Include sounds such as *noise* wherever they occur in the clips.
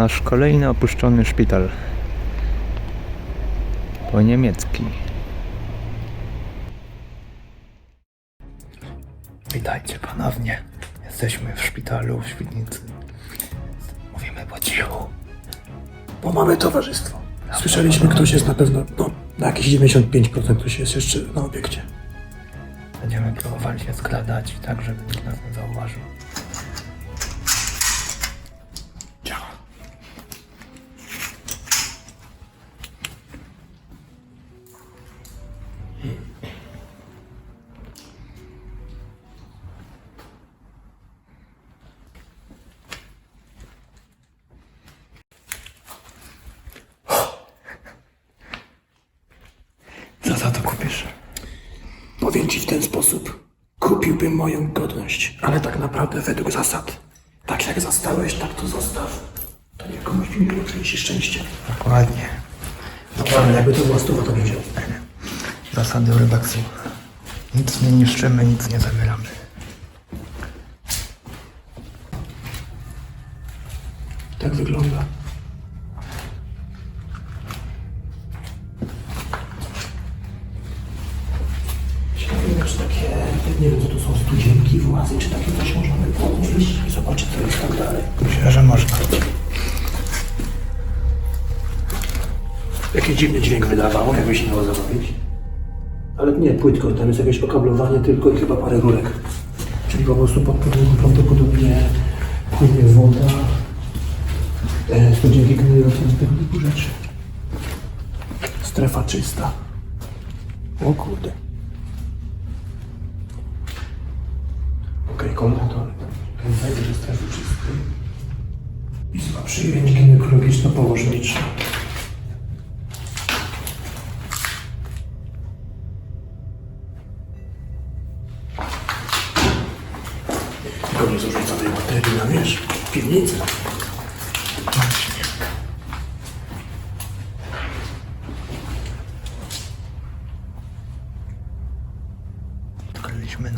Nasz kolejny opuszczony szpital. Po niemiecki. Witajcie ponownie. Jesteśmy w szpitalu w Świdnicy. Mówimy po cichu. Bo mamy towarzystwo. Słyszeliśmy, ktoś jest na pewno, no, na jakieś 95% ktoś jest jeszcze na obiekcie. Będziemy próbowali się skradać tak, żeby nikt nas nie zauważył. Powiem ci w ten sposób. Kupiłbym moją godność, ale tak naprawdę według zasad. Tak jak zastałeś, tak to zostaw. To nie komuś innego przyniesie szczęście. Dokładnie. Ale jakby to była stuwa, to wziął. Zasady Urbexu. Nic nie niszczymy, nic nie zabieramy. Tak wygląda. Ciekawe, czy takie, nie wiem co to są studzienki władzy, czy takie coś możemy podnieść i zobaczyć co jest tak dalej. Myślę, że można. Jakiś dziwny dźwięk wydawało, jakby się miało zabawić. Ale nie płytko, tam jest jakieś okablowanie tylko i chyba parę rurek. Czyli po prostu pod podłogą prawdopodobnie płynie woda, e, studzienki generujące tego typu rzeczy. Strefa czysta. O kurde. Okej, kolektor. Wejdę ze strefy czystej. Izba przyjęć ginekologiczno-położnicze.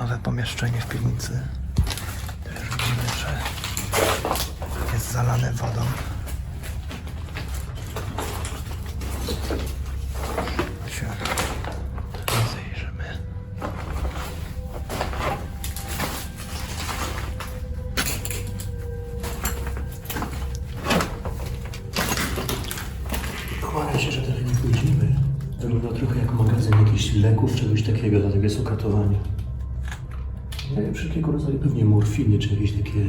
Nowe pomieszczenie w piwnicy. Też widzimy, że jest zalane wodą. Morfiny, czy jakieś takie,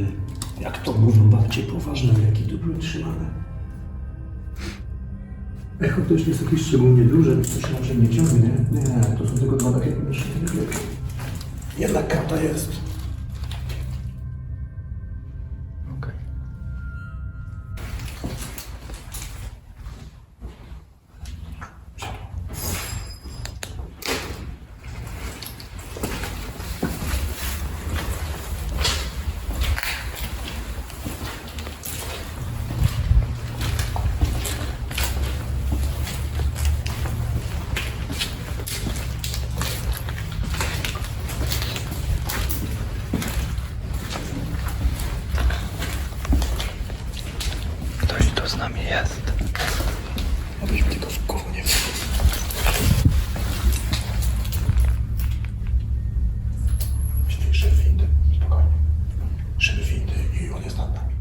jak to mówią, bardziej poważne leki tu były trzymane. Echo też nie jest jakieś szczególnie duże, to się raczej nie ciągnie. Nie, to są tylko dwa takie pomieszczenia. Jednak karta jest. Jest. Abyśmy tylko w głowę nie weszli. Czyli szef windy, spokojnie. Szef windy i on jest nad nami.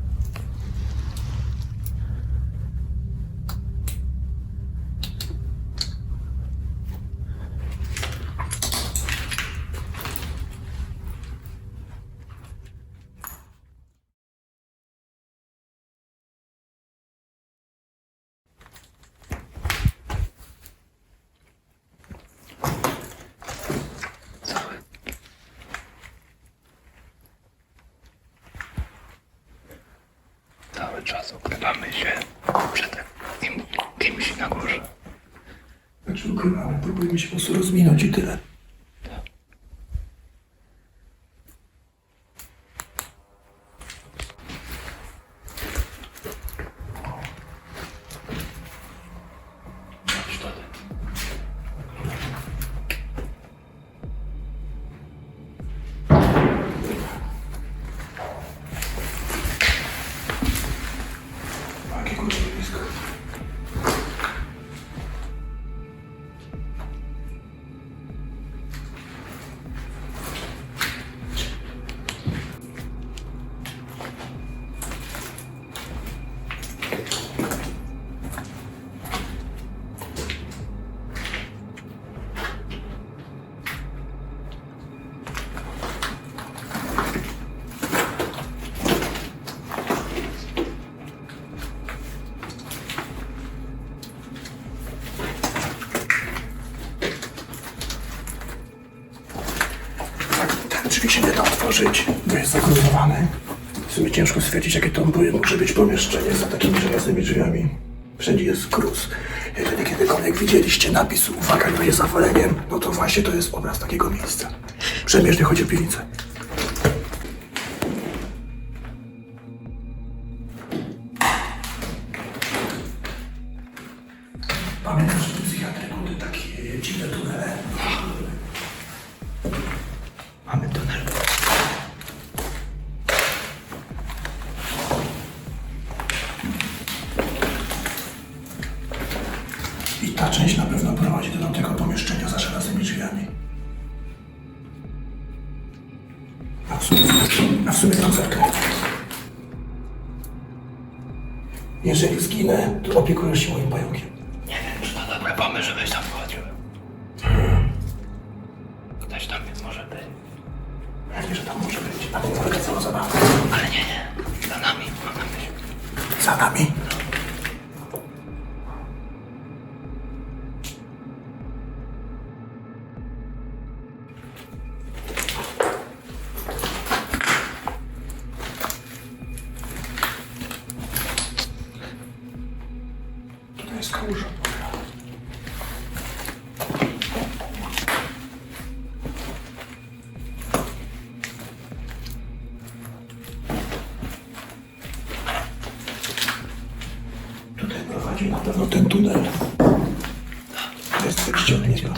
Cały. Cały czas ukrywamy się przed kim, kimś na górze. Znaczy ukrywamy, próbujemy się po prostu rozwinąć i tyle. Otworzyć, bo jest zagruzowany. W sumie ciężko stwierdzić, jakie to może być pomieszczenie za takimi żelaznymi drzwiami. Wszędzie jest gruz. Jeżeli kiedykolwiek widzieliście napis uwaga, grozie zawaleniem, no to właśnie to jest obraz takiego miejsca. Przemierznie chodzi o piwnicę. Jeżeli zginę, to opiekujesz się moim pająkiem. Nie wiem, czy to dobry pomysł, żebyś tam wchodził. Ktoś tam może być. Jak nie, że tam może być. A to polega cała zabawa. Ale nie, nie. Za nami, mam na myśli. Za nami. Prowadzi na pewno ten tunel. To jest wyjście od niego.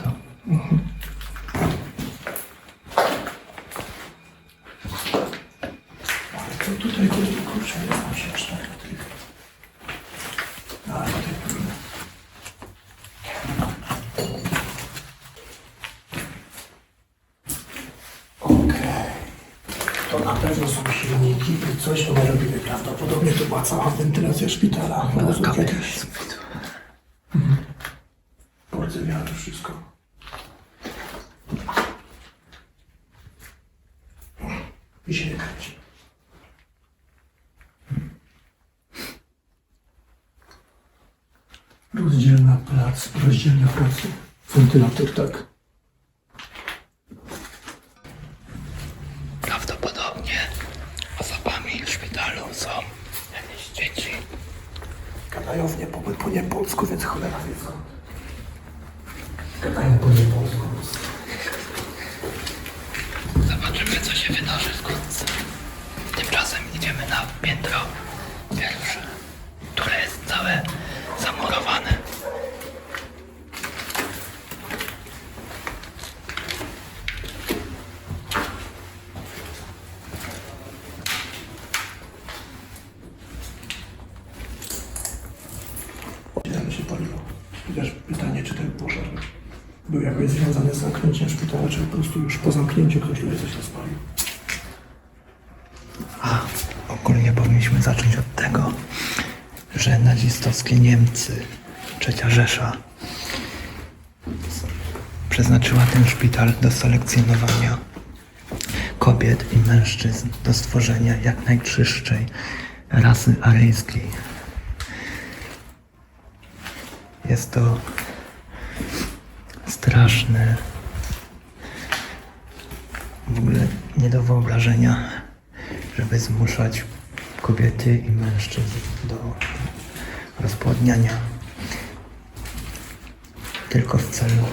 Mhm. Ale co tutaj, kurczę, nie znam się aż tak na tych... Na tych. To na pewno są silniki i coś one robili prawdopodobnie. To była cała wentylacja szpitala. Może kiedyś. Porcewiary, wszystko. I się nie. Rozdzielna plac, rozdzielna pracy. Wentylator, tak. Prawdopodobnie osobami w szpitalu są jakieś dzieci. Gadają w nie po, po niepolsku, więc cholera wie skąd. Gadają po niepolsku. Zobaczymy, co się wydarzy wkrótce. Tymczasem idziemy na piętro pierwsze, które jest całe zamurowane. Tam się paliło. Chociaż pytanie, czy ten pożar był jakoś związany z zamknięciem szpitala, czy po prostu już po zamknięciu ktoś tutaj coś rozpalił. A ogólnie powinniśmy zacząć od tego, że nazistowskie Niemcy, trzecia Rzesza, przeznaczyła ten szpital do selekcjonowania kobiet i mężczyzn, do stworzenia jak najczystszej rasy aryjskiej. Jest to straszne, w ogóle nie do wyobrażenia, żeby zmuszać kobiety i mężczyzn do rozpłodniania tylko w celu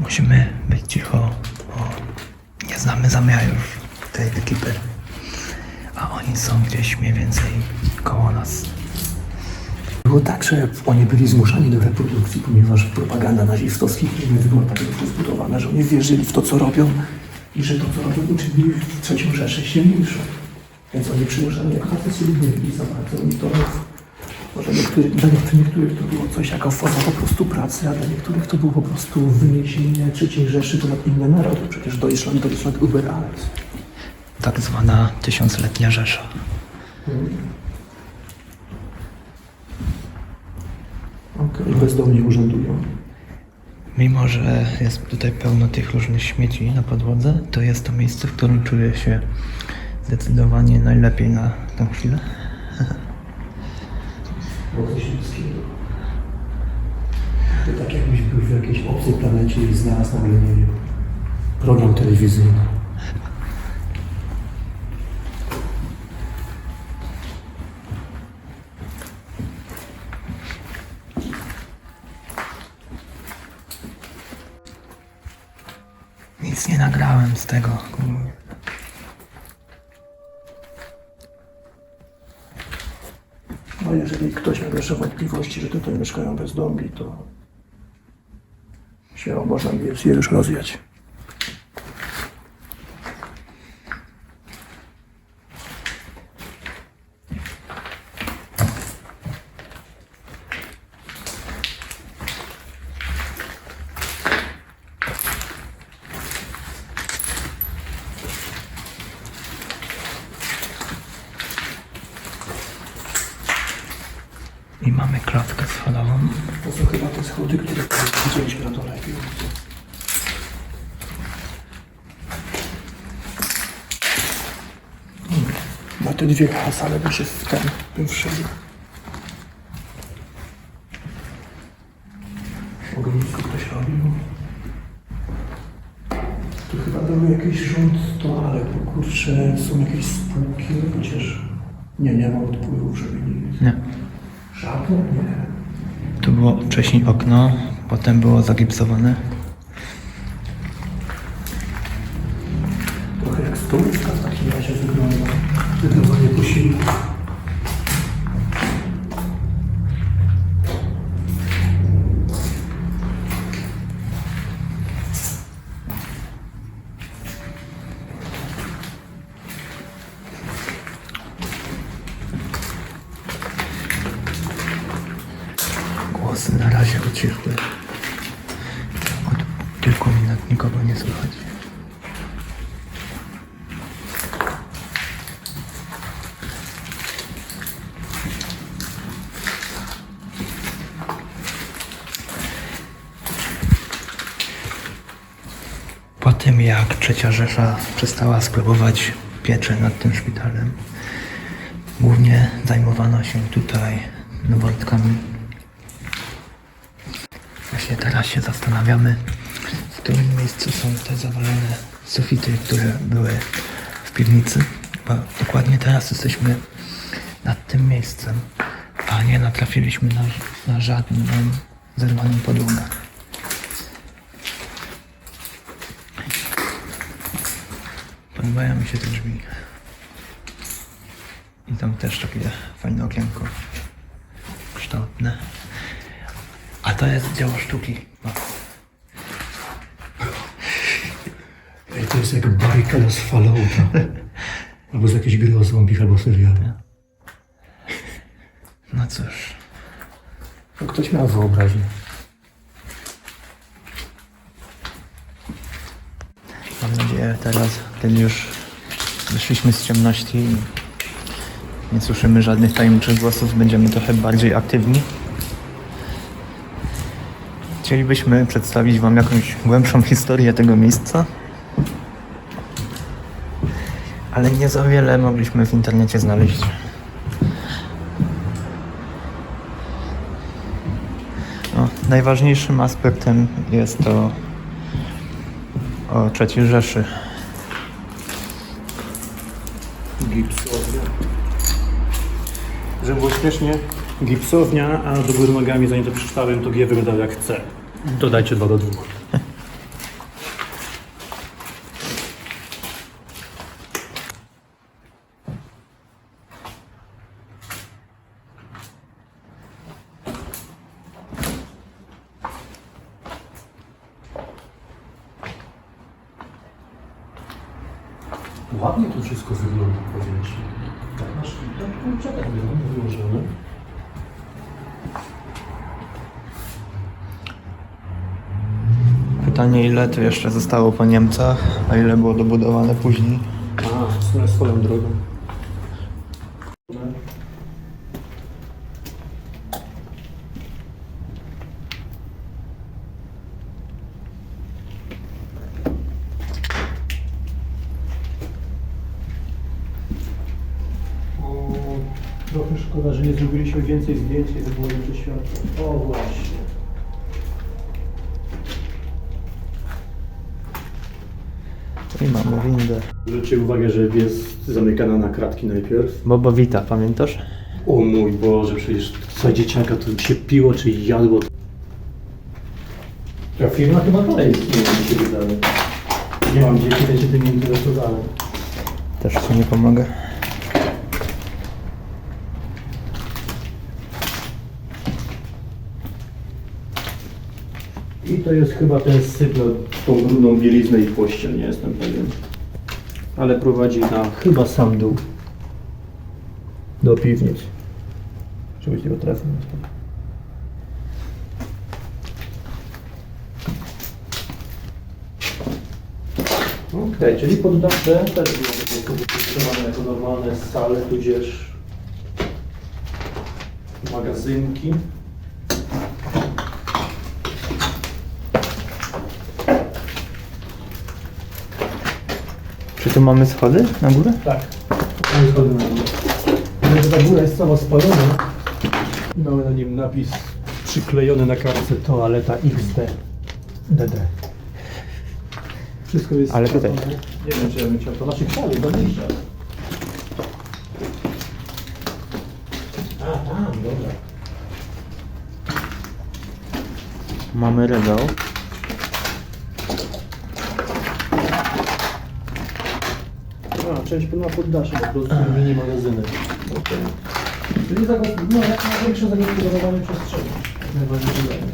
Musimy być cicho, bo nie znamy zamiarów tej ekipy. A oni są gdzieś mniej więcej koło nas. Było tak, że oni byli zmuszani do reprodukcji, ponieważ propaganda nazistowskich Niemiec była tak zbudowana, że oni wierzyli w to, co robią i że to, co robią, uczynili w trzecią Rzeszę silniejszą. Więc oni przymuszali jako tacy nie byli za bardzo. Oni to, może niektóry, dla niektórych, to było coś jako forma po prostu pracy, a dla niektórych to było po prostu wyniesienie trzeciej Rzeszy ponad inne narody. Przecież Deutschland, Deutschland über alles. Tak zwana tysiącletnia Rzesza. Okej, bezdomni urzędują. Mimo, że jest tutaj pełno tych różnych śmieci na podłodze, to jest to miejsce, w którym czuję się zdecydowanie najlepiej na tę chwilę. To tak jakbyś był w jakiejś obcej planecie i znalazł nagle, nie wiem, program telewizyjny. Nic nie nagrałem z tego. No jeżeli ktoś ma jeszcze wątpliwości, że tutaj mieszkają bezdomni, to się można je już rozwiać. I mamy klatkę schodową. To są chyba te schody, które widzieliśmy na dole. Te dwie sale by się w ten bym wszedł. Ognisko ktoś robił. Tu chyba był jakiś rząd toalek, bo kurczę, są jakieś spółki, no chociaż nie, nie ma odpływów, żeby nie... Nie. Żadne? Nie. Tu było wcześniej okno, potem było zagipsowane. Razie ucichły. Od kilku minut nikogo nie słychać. Po tym jak trzecia Rzesza przestała sprawować pieczę nad tym szpitalem, głównie zajmowano się tutaj Właśnie teraz się zastanawiamy, w którym miejscu są te zawalone sufity, które były w piwnicy. Bo dokładnie teraz jesteśmy nad tym miejscem, a nie natrafiliśmy na, na żadną zerwaną podłogę. Podobają mi się te drzwi. I tam też takie fajne okienko kształtne. A to jest dzieło sztuki. O, Ej, to jest jak bajka z Fallouta. Albo z jakiejś gry o zombich, albo serialu. No cóż. No ktoś miał wyobraźnię. Mam nadzieję teraz, kiedy już wyszliśmy z ciemności i nie słyszymy żadnych tajemniczych głosów, będziemy trochę bardziej aktywni. Chcielibyśmy przedstawić Wam jakąś głębszą historię tego miejsca, ale nie za wiele mogliśmy w internecie znaleźć. No, najważniejszym aspektem jest to o III Rzeszy. Gipsownia. Żeby było śmiesznie, gipsownia, a do góry nogami, zanim to przeczytałem, to G wyglądał jak C. Dodajcie 2 do 2. Tyle tu jeszcze zostało po Niemcach, a ile było dobudowane później. A, w sumie swoją drogą. Trochę szkoda, że nie zrobiliśmy więcej zdjęć i to było więcej. O właśnie. Windę. Zwróćcie uwagę, że jest zamykana na kratki najpierw. Bobowita, pamiętasz? O mój Boże, przecież za dzieciaka to się piło czy jadło. Ta firma chyba dalej istnieje, mi się wydaje. Nie mam dzieci, ja się tym nie interesowałem. Też ci nie pomogę. I to jest chyba ten syp na tą brudną bieliznę i pościel, nie jestem pewien. Ale prowadzi na chyba sam dół. Do piwnic. Żebyś tego trafił. Okej, czyli poddasze też wykorzystywane jako normalne sale, tudzież magazynki. Czy tu mamy schody na górę? Tak. Nie zgodę na. Ale ta góra jest cała spalona. I mamy na nim napis przyklejony na kartce toaleta XD. DD. Wszystko jest Ale tutaj. spalone. Nie wiem, czy ja bym chciał to. Chcieli, to nie chciał. A, tam, dobra. Mamy regał. Część na poddasze, po prostu mini magazyny. Okay. Czyli zagos- no, jak największe zagospodarowanie przestrzeni. Jak najbardziej wydajne.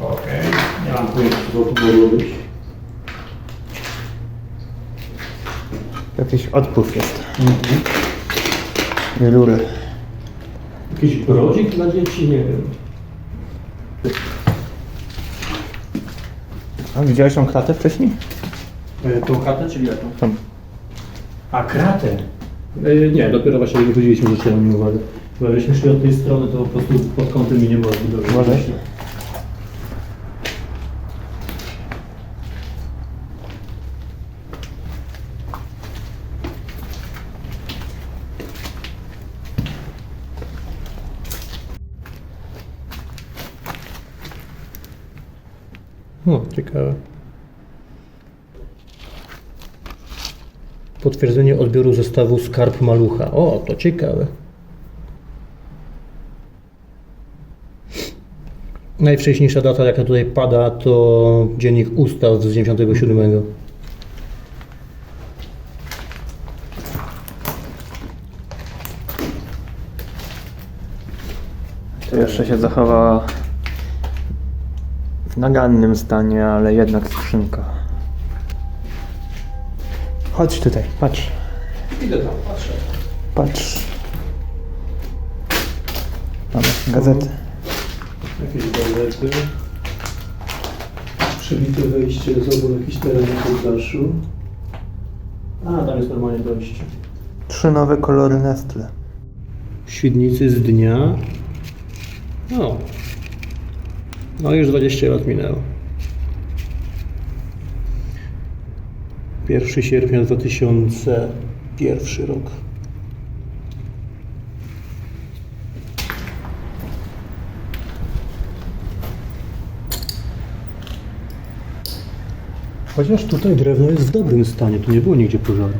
Okej. Nie mam pojęcia, co to mogło być. Jakiś odpływ jest. I rury. Jakiś brodzik dla dzieci? Nie wiem. A widziałeś tą klatę wcześniej? E, tą chatę, czyli jaką? Tam. A, kratę? E, nie, dopiero właśnie jak wychodziliśmy, zwróciłem mi uwagę. Bo jakbyśmy szli od tej strony, to po prostu pod kątem mi nie było zbudować. Uważaj. O, ciekawe. Potwierdzenie odbioru zestawu skarb malucha. O, to ciekawe. Najwcześniejsza data, jaka tutaj pada, to dziennik ustaw z 97. To jeszcze się zachowała w nagannym stanie, ale jednak skrzynka. Chodź tutaj, patrz, Idę tam, patrzę. patrz. Mamy gazety. Jakieś gazety. Przebite wejście z obu jakiś teren na poddaszu. A, tam jest normalnie dojście. Trzy nowe kolory Nestle. Świdnicy z dnia. No. No już 20 lat minęło. 1 sierpnia 2001 rok. Chociaż tutaj drewno jest w dobrym stanie, tu nie było nigdzie pożaru.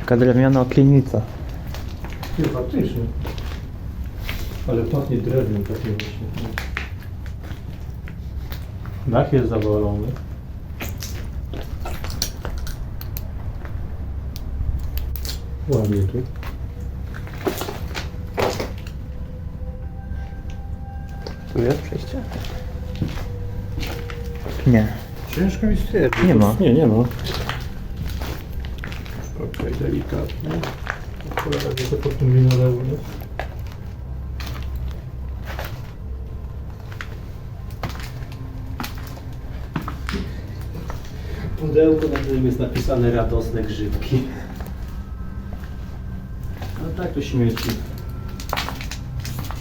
Taka drewniana okiennica. Nie, faktycznie. Ale pachnie drewnem takim właśnie. Dach jest zawalony. Ładnie tu. Tu jest przejście? Nie. Ciężko mi stwierdzić. Nie ma. Nie, nie ma. Okej, delikatnie. Cholera, gdzie to pod tym nie? Na którym jest napisane radosne grzybki. No tak to śmieci.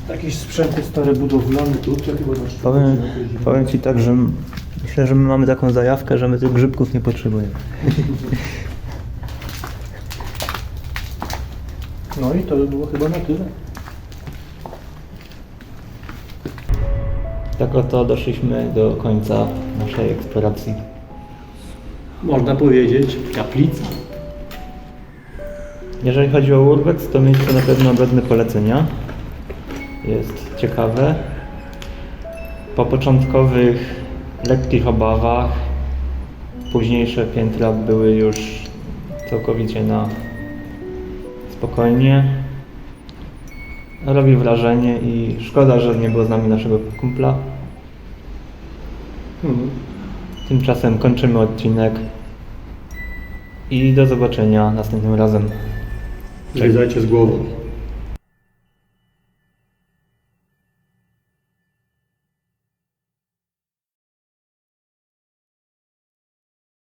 Jakieś sprzęty stare budowlane tu, chyba na Powiem, powiem Ci tak, że Myślę, że my mamy taką zajawkę, że my tych grzybków nie potrzebujemy. *laughs* No i to by było chyba na tyle. Tak oto doszliśmy do końca naszej eksploracji. Można powiedzieć kaplica. Jeżeli chodzi o Urbex, to miejsce na pewno godne polecenia. Jest ciekawe. Po początkowych lekkich obawach późniejsze piętra były już całkowicie na spokojnie. Robi wrażenie i szkoda, że nie było z nami naszego kumpla. Mhm. Tymczasem kończymy odcinek i do zobaczenia następnym razem. Zwiedzajcie z głową.